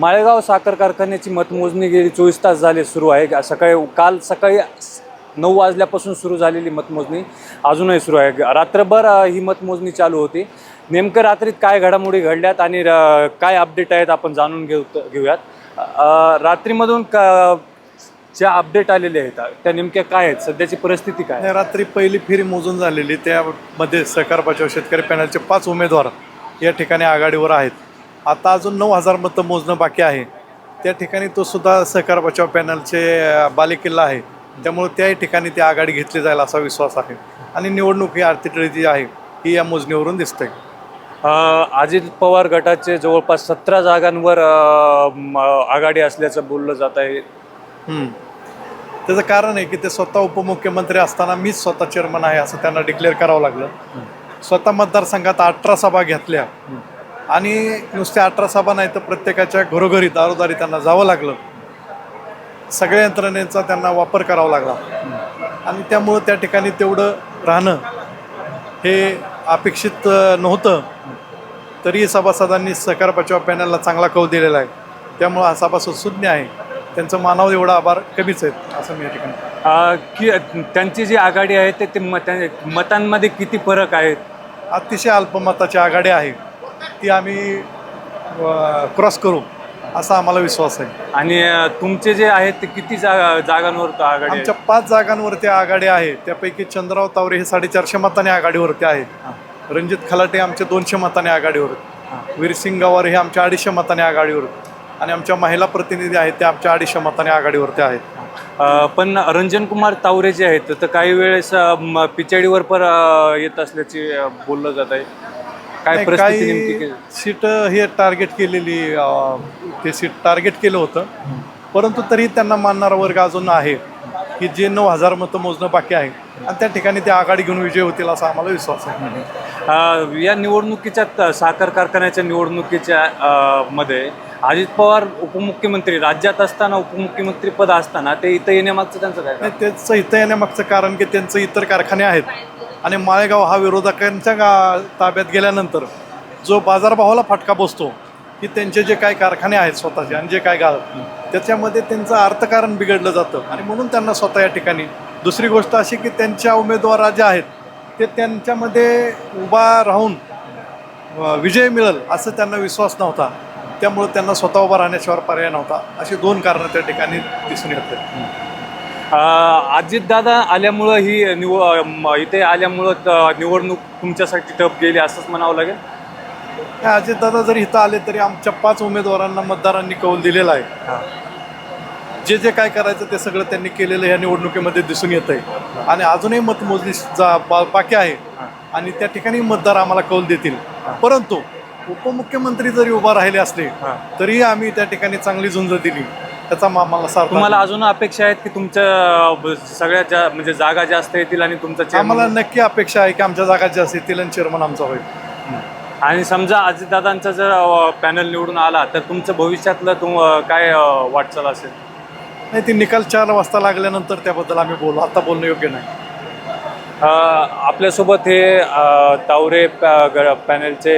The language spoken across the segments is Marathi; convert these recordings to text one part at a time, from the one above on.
माळेगाव साखर कारखान्याची मतमोजणी गेली चोवीस तास झाले सुरू आहे. सकाळी काल सकाळी नऊ वाजल्यापासून सुरू झालेली मतमोजणी अजूनही सुरू आहे. रात्रभर ही मतमोजणी चालू होती. नेमकं रात्रीत काय घडामोडी घडल्यात आणि काय अपडेट आहेत आपण जाणून घेऊ घेऊयात. रात्रीमधून का ज्या अपडेट आलेले आहेत त्या नेमक्या काय आहेत? सध्याची परिस्थिती काय रात्री पहिली फेरी मोजून झालेली त्यामध्ये सहकार बचाव शेतकरी पॅनलचे पाच उमेदवार या ठिकाणी आघाडीवर आहेत. आता अजून नऊ हजार मतं मोजणं बाकी आहे. त्या ठिकाणी तो सुद्धा सहकार बचाव पॅनलचे बालेकिल्ला आहे. त्यामुळे त्याही ठिकाणी ती आघाडी घेतली जाईल असा विश्वास आहे. आणि निवडणूक ही अडतिटळी जी आहे ही या मोजणीवरून दिसते. अजित पवार गटाचे जवळपास सतरा जागांवर आघाडी असल्याचं बोललं जात आहे. त्याचं कारण आहे की ते स्वतः उपमुख्यमंत्री असताना मीच स्वतः चेअरमन आहे असं त्यांना डिक्लेअर करावं लागलं. स्वतः मतदारसंघात अठरा सभा घेतल्या. आणि नुसत्या अठरा सभा नाही तर प्रत्येकाच्या घरोघरी दारोदारी त्यांना जावं लागलं. सगळ्या यंत्रणेचा त्यांना वापर करावा लागला. आणि त्यामुळं त्या ठिकाणी तेवढं राहणं हे अपेक्षित नव्हतं. तरी सभासदांनी सहकार बचाव पॅनलला चांगला कौल दिलेला आहे. त्यामुळं हा सभासद सुज्ञ आहे. त्यांचं मानावं एवढा आभार कमीच आहेत असं मी या ठिकाणी की त्यांची जी आघाडी आहे ते- ते मत- मतांमध्ये किती फरक आहेत? अतिशय अल्पमताची आघाडी आहे. ती आम्ही क्रॉस करू असा आम्हाला विश्वास आहे. आणि तुमचे जे आहेत ते किती जागा जागांवर आघाडी? आमच्या पाच जागांवरती आघाडी आहे. त्यापैकी चंद्रराव तावरे हे साडेचारशे मताने आघाडीवरती आहे. रणजित खलाटे आमचे दोनशे मताने आघाडीवर वीरसिंग गवार हे आमच्या अडीचशे मताने आघाडीवर आणि आमच्या महिला प्रतिनिधी आहेत त्या आमच्या अडीचशे मताने आघाडीवरती आहेत. पण रंजन कुमार तावरे जे आहेत तर काही वेळेस पिछाडीवर पण येत असल्याचे बोललं जात आहे. काय नाही, परिस्थिती नेमकी काही काय? सीट हे टार्गेट केलेली अं, ते सीट टार्गेट केलं होतं. परंतु तरी त्यांना मानणारा वर्ग अजून आहे की जे नऊ हजार मतं मोजणं बाकी आहे आणि त्या ठिकाणी ते आघाडी घेऊन विजय होतील असा आम्हाला विश्वास आहे. अ, या निवडणुकीच्या त- साखर कारखान्याच्या निवडणुकीच्या अ, मध्ये अजित पवार उपमुख्यमंत्री राज्यात असताना उपमुख्यमंत्री पद असताना ते इथं येण्यामागचं त्यांचं काय नाही त्याचं इथं येण्यामागचं कारण की त्यांचं इतर कारखाने आहेत. आणि माळेगाव हा विरोधकांच्या गा ताब्यात गेल्यानंतर जो बाजारभावाला फटका बसतो की त्यांचे जे काही कारखाने आहेत स्वतःचे आणि जे काय गाव त्याच्यामध्ये त्यांचं अर्थकारण बिघडलं जातं. आणि म्हणून त्यांना स्वतः या ठिकाणी. दुसरी गोष्ट अशी की त्यांच्या उमेदवार जे आहेत ते त्यांच्यामध्ये उभा राहून विजय मिळेल असं त्यांना विश्वास नव्हता. त्यामुळे त्यांना स्वतः उभा राहण्याशिवाय पर्याय नव्हता. अशी दोन कारणं त्या ठिकाणी दिसून येतात. अजितदादा आल्यामुळं ही निव इथे आल्यामुळं निवडणूक तुमच्यासाठी टप गेली असंच म्हणावं लागेल? अजितदादा जरी इथं आले तरी आमच्या पाच उमेदवारांना मतदारांनी कौल दिलेला आहे. जे जे काय करायचं ते सगळं त्यांनी केलेलं या निवडणुकीमध्ये दिसून येत आहे आणि अजूनही मतमोजणी जा बाकी आहे. आणि त्या ठिकाणी मतदार आम्हाला कौल देतील. परंतु उपमुख्यमंत्री जरी उभा राहिले असले हां. तरी आम्ही त्या ठिकाणी चांगली झुंज दिली. त्याचा मा- आम्हाला सार्थ तुम्हाला अजून अपेक्षा आहेत की तुमच्या अ, ब- सगळ्यात जा म्हणजे जागा जास्त येतील आणि तुमचा आम्हाला नक्की अपेक्षा आहे की आमच्या जागा जास्त येतील आणि चेअरमन आमचा होईल. आणि समजा अजितदादांचा जर पॅनल निवडून आला तर तुमचं भविष्यातलं तुम काय वाटचाल असेल? नाही ती निकाल चार वाजता लागल्यानंतर त्याबद्दल आम्ही बोलू. आता बोलणं योग्य नाही. आपल्यासोबत हे तावरे पॅ- ग- पॅनलचे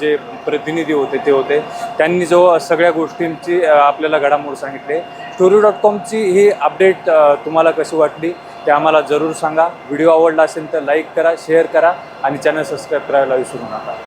जे प्रतिनिधी होते ते होते. त्यांनी जो सगळ्या गोष्टींची आपल्याला घडामोड सांगितले. स्टोरी डॉट कॉमची ही अपडेट तुम्हाला कशी वाटली ते आम्हाला जरूर सांगा. व्हिडिओ आवडला असेल तर लाईक करा शेअर करा आणि चॅनल सबस्क्राईब करायला विसरू नका.